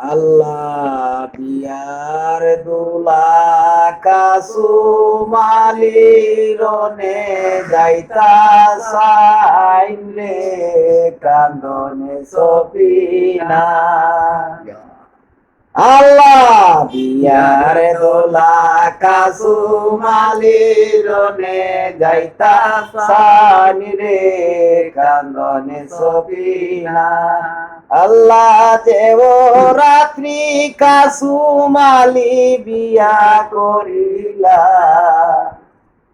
আল্লাহ বিয়ার দুলা কাসু মালিরনে যাইতা সাইন রে কান্দনে সফিনা আল্লাহ বিয়ার দোলা কাসু মালিরনে যাইতা সানি রে কান্দনে সফিনা আল্লাহ দেব রাত্রি কাসু মালি বিয়া করিলা।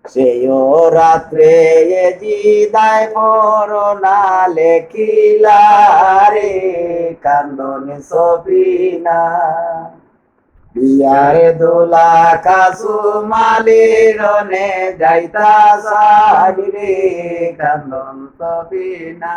সেও রাত্রে এ জিদায় না লেখিলা রে কান্দনে সবিনা বিয়ারে দোলা কাসু মালিরনে যাইতা সাহিরে কান্দন সবিনা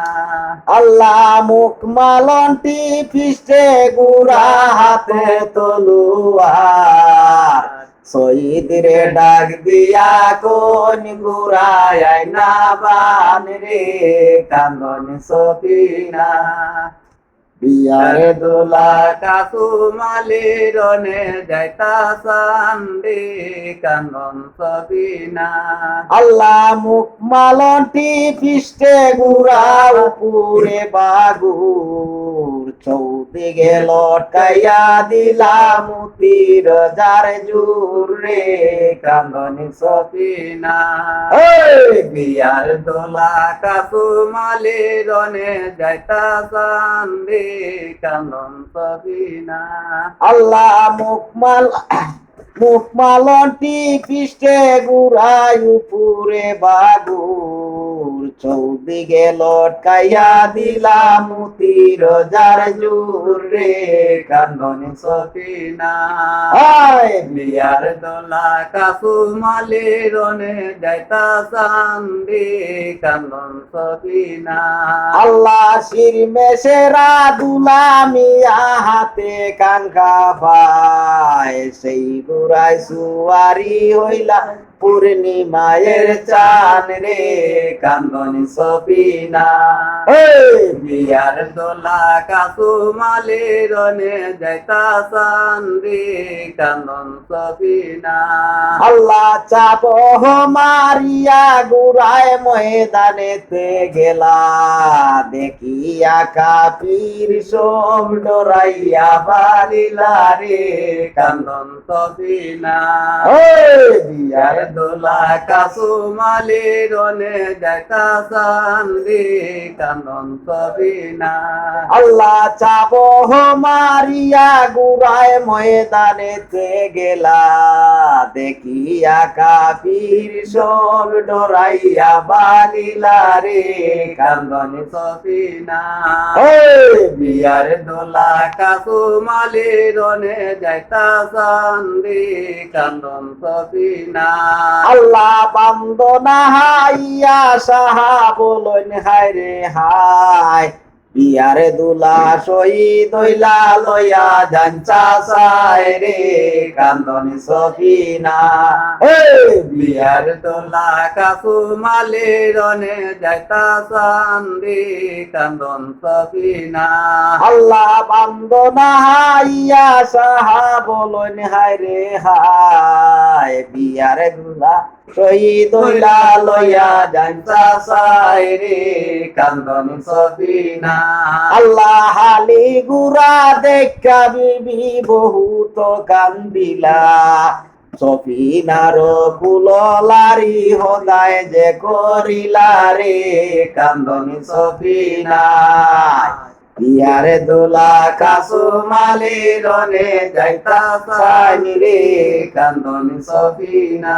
আল্লাহ মুখ মালন্টি ফিস্টে গুড়া হাতে তলুয়ার শহীদ রে ডাক দিয়া কোন গুড়ায় না বান রে, কান্দন সবিনা বিয়ারে দোলা কাসু মালিরনে যাইতা সান্ডে কানন সবিনা আল্লাহ মুখ মালন্টি পিষ্টে গুড়া উপরে বাগুর চৌদিকে লটকাইয়া দিলাম তীর যার জুর রে কান্দনি সফিনা বিয়ার দোলা কাসু মালিরনে যাইতা সান্ডে কান্দন সফিনা আল্লাহ মুখ মাল মুখ মালন্টি পিষ্টে গুড়াই উপরে বাগুর চৌদিকে লটকাইয়া দিলাম তীর যার জুর রে কান্দনি সফিনা বিয়ার দোলা কাসু মালিরনে যাইতা সান্দি কান্দন সফিনা আল্লাহ শির মেসেরা দুলামিয়া হাতে কাঙ্কা পায় সেই গুড়াই সুয়ারি হইলা পূর্ণিমায়ের চান রে কান্দনি সফিনা বিয়ার দোলা কাসু মালিরনে যাইতা সান্দি কান্দন সফিনা আল্লাহ চাপ মারিয়া গুড়ায় ময়দানেতে গেলা। দেখিয়া কাপির সব ডরাইয়া বালিলা রে কান্দন সফিনা বিয়ার দোলা কাসু মালিরনে দেখা সান্দি কানন সবিনা আল্লাহ চাব মারিয়া গুড়ায় ময়দানেতে গেলা। দেখিয়া কাপির সব ডরাইয়া বালিলা রে। কান্দনি সফিনা বিয়ার দোলা কাসু মালিরনে যাইতা সান্দি কান্দন সফিনা আল্লাহ বান্দনা হাইয়া সাহা বলন হায় রে হায়! বিয়ারে দুলা শহীদ হইলা লয়া জানচা সায় রে কান্দনি সফিনা। বিয়ার দোলা কাসু মালিরনে যাইতা সান্দি কান্দন সফিনা। আল্লাহ বান্দনা হাইয়া সাহা বলন হায় রে হায় বিয়ারে দুলা, শহীদ হইলা লয়া জানচা সায় রে, কান্দনি সফিনা আল্লাহ হালি গুরা দেখা বিবি, বহুত কান্দিলা। সফিনার কুললারি হদায় যে করিলা রে, কান্দনি সফিনা বিয়ারে দোলা কাসু মালিরনে যাইতা সাইরে কান্দনি সফিনা।